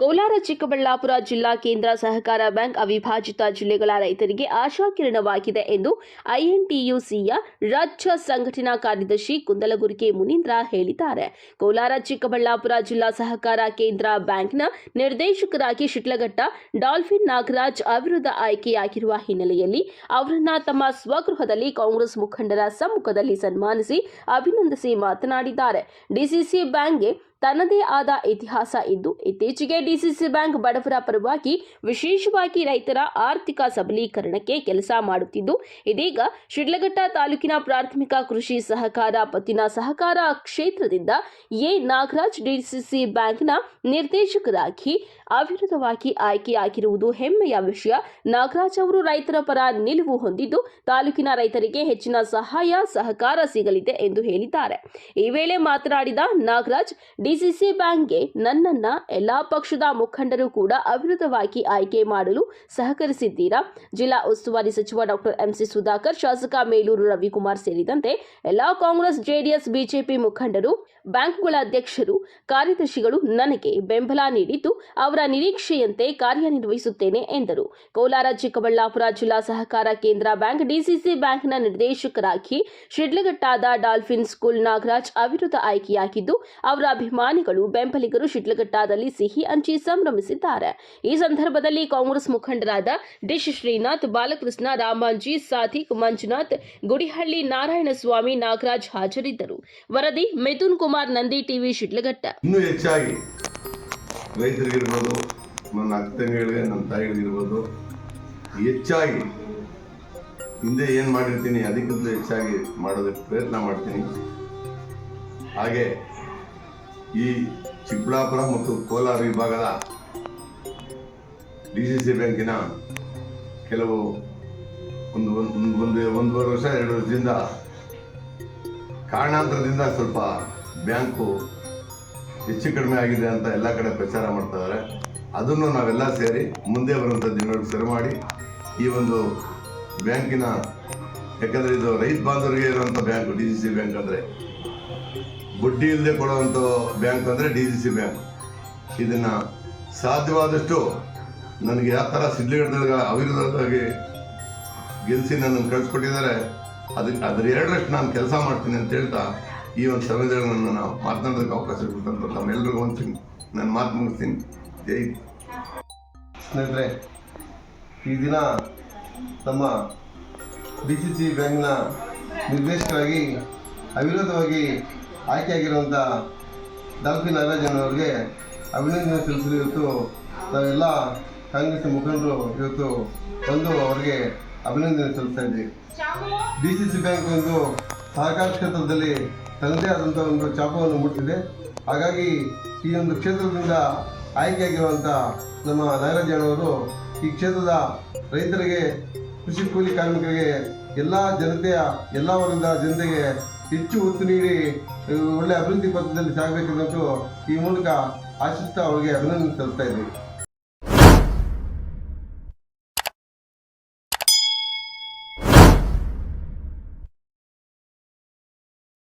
ಕೋಲಾರ ಚಿಕ್ಕಬಳ್ಳಾಪುರ ಜಿಲ್ಲಾ ಕೇಂದ್ರ ಸಹಕಾರ ಬ್ಯಾಂಕ್ ಅವಿಭಾಜಿತ ಜಿಲ್ಲೆಗಳ ರೈತರಿಗೆ ಆಶಾಕಿರಣವಾಗಿದೆ ಎಂದು ಐಎನ್ಟಿಯುಸಿಯ ರಾಜ್ಯ ಸಂಘಟನಾ ಕಾರ್ಯದರ್ಶಿ ಕುಂದಲಗುರಿಗೆ ಮುನೀಂದ್ರ ಹೇಳಿದ್ದಾರೆ. ಕೋಲಾರ ಚಿಕ್ಕಬಳ್ಳಾಪುರ ಜಿಲ್ಲಾ ಸಹಕಾರ ಕೇಂದ್ರ ಬ್ಯಾಂಕ್ನ ನಿರ್ದೇಶಕರಾಗಿ ಶಿಟ್ಲಘಟ್ಟ ಡಾಲ್ಫಿನ್ ನಾಗರಾಜ್ ಅವಿರುದ್ಧ ಆಯ್ಕೆಯಾಗಿರುವ ಹಿನ್ನೆಲೆಯಲ್ಲಿ ಅವರನ್ನ ತಮ್ಮ ಸ್ವಗೃಹದಲ್ಲಿ ಕಾಂಗ್ರೆಸ್ ಮುಖಂಡರ ಸಮ್ಮುಖದಲ್ಲಿ ಸನ್ಮಾನಿಸಿ ಅಭಿನಂದಿಸಿ ಮಾತನಾಡಿದ್ದಾರೆ. ಡಿಸಿಸಿ ಬ್ಯಾಂಕ್ಗೆ ತನ್ನದೇ ಆದ ಇತಿಹಾಸ ಇದ್ದು, ಇತ್ತೀಚೆಗೆ ಡಿಸಿಸಿ ಬ್ಯಾಂಕ್ ಬಡವರ ಪರವಾಗಿ ವಿಶೇಷವಾಗಿ ರೈತರ ಆರ್ಥಿಕ ಸಬಲೀಕರಣಕ್ಕೆ ಕೆಲಸ ಮಾಡುತ್ತಿದ್ದು, ಇದೀಗ ಶಿಡ್ಲಘಟ್ಟ ತಾಲೂಕಿನ ಪ್ರಾಥಮಿಕ ಕೃಷಿ ಸಹಕಾರ ಪತ್ತಿನ ಸಹಕಾರ ಕ್ಷೇತ್ರದಿಂದ ಎ. ನಾಗರಾಜ್ ಡಿಸಿಸಿ ಬ್ಯಾಂಕ್ನ ನಿರ್ದೇಶಕರಾಗಿ ಅವಿರೋಧವಾಗಿ ಆಯ್ಕೆಯಾಗಿರುವುದು ಹೆಮ್ಮೆಯ ವಿಷಯ. ನಾಗರಾಜ್ ಅವರು ರೈತರ ಪರ ನಿಲುವು ಹೊಂದಿದ್ದು, ತಾಲೂಕಿನ ರೈತರಿಗೆ ಹೆಚ್ಚಿನ ಸಹಾಯ, ಸಹಕಾರ ಸಿಗಲಿದೆ ಎಂದು ಹೇಳಿದ್ದಾರೆ. ಈ ವೇಳೆ ಮಾತನಾಡಿದ ನಾಗರಾಜ್ ಡಿಸಿಸಿ ಬ್ಯಾಂಕ್ಗೆ ನನ್ನನ್ನ ಎಲ್ಲಾ ಪಕ್ಷದ ಮುಖಂಡರು ಕೂಡ ಅವಿರೋಧವಾಗಿ ಆಯ್ಕೆ ಮಾಡಲು ಸಹಕರಿಸಿದ್ದೀರಾ? ಜಿಲ್ಲಾ ಉಸ್ತುವಾರಿ ಸಚಿವ ಡಾಕ್ಟರ್ ಎಂಸಿ ಸುಧಾಕರ್, ಶಾಸಕ ಮೇಲೂರು ರವಿಕುಮಾರ್ ಸೇರಿದಂತೆ ಎಲ್ಲಾ ಕಾಂಗ್ರೆಸ್, ಜೆಡಿಎಸ್, ಬಿಜೆಪಿ ಮುಖಂಡರು, ಬ್ಯಾಂಕ್ಗಳ ಅಧ್ಯಕ್ಷರು, ಕಾರ್ಯದರ್ಶಿಗಳು ನನಗೆ ಬೆಂಬಲ ನೀಡಿದ್ದು ಅವರ ನಿರೀಕ್ಷೆಯಂತೆ ಕಾರ್ಯನಿರ್ವಹಿಸುತ್ತೇನೆ ಎಂದರು. ಕೋಲಾರ, ಚಿಕ್ಕಬಳ್ಳಾಪುರ ಜಿಲ್ಲಾ ಸಹಕಾರ ಕೇಂದ್ರ ಬ್ಯಾಂಕ್ ಡಿಸಿಸಿ ಬ್ಯಾಂಕ್ನ ನಿರ್ದೇಶಕರಾಗಿ ಶಿಡ್ಲಘಟ್ಟಾದ ಡಾಲ್ಫಿನ್ ಸ್ಕೂಲ್ ನಾಗರಾಜ್ ಅವಿರುದ್ಧ ಆಯ್ಕೆಯಾಗಿದ್ದು ಅವರ ಅಭಿಮಾನಿಗಳು, ಬೆಂಬಲಿಗರು ಶಿಡ್ಲಘಟ್ಟಾದಲ್ಲಿ ಸಿಹಿ ಹಂಚಿ ಸಂಭ್ರಮಿಸಿದ್ದಾರೆ. ಈ ಸಂದರ್ಭದಲ್ಲಿ ಕಾಂಗ್ರೆಸ್ ಮುಖಂಡರಾದ ಡಿಶ್ ಶ್ರೀನಾಥ್, ಬಾಲಕೃಷ್ಣ ರಾಮಾಂಜಿ, ಸಾಧಿಕ್ ಮಂಜುನಾಥ್, ಗುಡಿಹಳ್ಳಿ ನಾರಾಯಣಸ್ವಾಮಿ ನಾಗರಾಜ್ ಹಾಜರಿದ್ದರು. ವರದಿ ಮಿಥುನ್ ಕುಮಾರ್ ನಂದಿ ಟಿವಿ ಶಿಡ್ಲಘಟ್ಟ. ನನ್ನ ಅಕ್ಕಂಗಳಿಗೆ ನನ್ನ ತಾಯಿಗಳಿರ್ಬೋದು ಹೆಚ್ಚಾಗಿ ಹಿಂದೆ ಏನು ಮಾಡಿರ್ತೀನಿ ಅದಕ್ಕಿಂತ ಹೆಚ್ಚಾಗಿ ಮಾಡೋದಕ್ಕೆ ಪ್ರಯತ್ನ ಮಾಡ್ತೀನಿ. ಹಾಗೆ ಈ ಚಿಕ್ಕಬಳ್ಳಾಪುರ ಮತ್ತು ಕೋಲಾರ ವಿಭಾಗದ ಡಿ ಸಿ ಸಿ ಬ್ಯಾಂಕಿನ ಕೆಲವು ಒಂದು ಒಂದು ಒಂದು ಒಂದೂವರೆ ವರ್ಷ, ಎರಡು ವರ್ಷದಿಂದ ಕಾರಣಾಂತರದಿಂದ ಸ್ವಲ್ಪ ಬ್ಯಾಂಕು ಹೆಚ್ಚು ಕಡಿಮೆ ಆಗಿದೆ ಅಂತ ಎಲ್ಲ ಕಡೆ ಪ್ರಚಾರ ಮಾಡ್ತಾ ಇದ್ದಾರೆ. ಅದನ್ನು ನಾವೆಲ್ಲ ಸೇರಿ ಮುಂದೆ ಬರುವಂಥ ದಿನಗಳಿಗೆ ಸರಿ ಮಾಡಿ ಈ ಒಂದು ಬ್ಯಾಂಕಿನ ಯಾಕಂದರೆ ಇದು ರೈತ ಬಾಂಧವರಿಗೆ ಇರುವಂಥ bank, D C C bank ಅಂದರೆ. ಬುಡ್ಡಿ ಇಲ್ಲದೆ ಕೊಡುವಂತ ಬ್ಯಾಂಕ್ ಅಂದರೆ ಡಿ ಸಿ ಸಿ ಬ್ಯಾಂಕ್. ಇದನ್ನು ಸಾಧ್ಯವಾದಷ್ಟು ನನಗೆ ಯಾವ ಥರ ಸಿಡ್ಲಿಗಡದಾಗ ಅವಿರೋಧವಾಗಿ ಗೆಲ್ಲಿಸಿ ನನ್ನನ್ನು ಕಳಿಸ್ಕೊಟ್ಟಿದ್ದಾರೆ ಅದಕ್ಕೆ ಅದ್ರ ಎರಡರಷ್ಟು ನಾನು ಕೆಲಸ ಮಾಡ್ತೀನಿ ಅಂತ ಹೇಳ್ತಾ ಈ ಒಂದು ಸಮಯದಲ್ಲಿ ನಾವು ಮಾತನಾಡೋದಕ್ಕೆ ಅವಕಾಶ ಕೊಟ್ಟಂತ ತಮ್ಮೆಲ್ಲರಿಗೂ ಅಂತೀನಿ ನಾನು ಮಾತು ಮುಗಿಸ್ತೀನಿ. ಜೈ ಸ್ನೇಹಿತರೆ, ಈ ದಿನ ನಮ್ಮ ಡಿ ಸಿ ಸಿ ಬ್ಯಾಂಕ್ನ ನಿರ್ದೇಶಕರಾಗಿ ಅವಿರೋಧವಾಗಿ ಆಯ್ಕೆಯಾಗಿರುವಂಥ ಡಾಲ್ಫಿನ್ ನಾಗರಾಜನ್ ಅವರಿಗೆ ಅಭಿನಂದನೆ ಸಲ್ಲಿಸಲು ಇವತ್ತು ನಾವೆಲ್ಲ ಕಾಂಗ್ರೆಸ್ ಮುಖಂಡರು ಇವತ್ತು ಬಂದು ಅವರಿಗೆ ಅಭಿನಂದನೆ ಸಲ್ಲಿಸ್ತಾ ಇದ್ದೀವಿ. ಡಿ ಸಿ ಸಿ ಬ್ಯಾಂಕ್ ಒಂದು ಸಹಕಾರ ಕ್ಷೇತ್ರದಲ್ಲಿ ತನ್ನದೇ ಆದಂಥ ಒಂದು ಚಾಪವನ್ನು ಮುಟ್ಟಿದೆ. ಹಾಗಾಗಿ ಈ ಒಂದು ಕ್ಷೇತ್ರದಿಂದ ಆಯ್ಕೆಯಾಗಿರುವಂಥ ನಮ್ಮ ನಾಗರಾಜನವರು ಈ ಕ್ಷೇತ್ರದ ರೈತರಿಗೆ ಕೃಷಿ ಕೂಲಿ ಕಾರ್ಮಿಕರಿಗೆ ಎಲ್ಲ ಜನತೆಯ ಎಲ್ಲ ವರ್ಗದ ಜನತೆಗೆ ಹೆಚ್ಚು ಒತ್ತು ನೀಡಿ ಅಹ್, ಒಳ್ಳೆ ಅಭಿವೃದ್ಧಿ ಪಥದಲ್ಲಿ ಸಾಗಬೇಕೆಂದು ಈ ಮೂಲಕ ಆಶಿಸ್ತಾ ಅವರಿಗೆ ಅಭಿನಂದನೆ ಸಲ್ಲಿಸ್ತಾ ಇದ್ದೀವಿ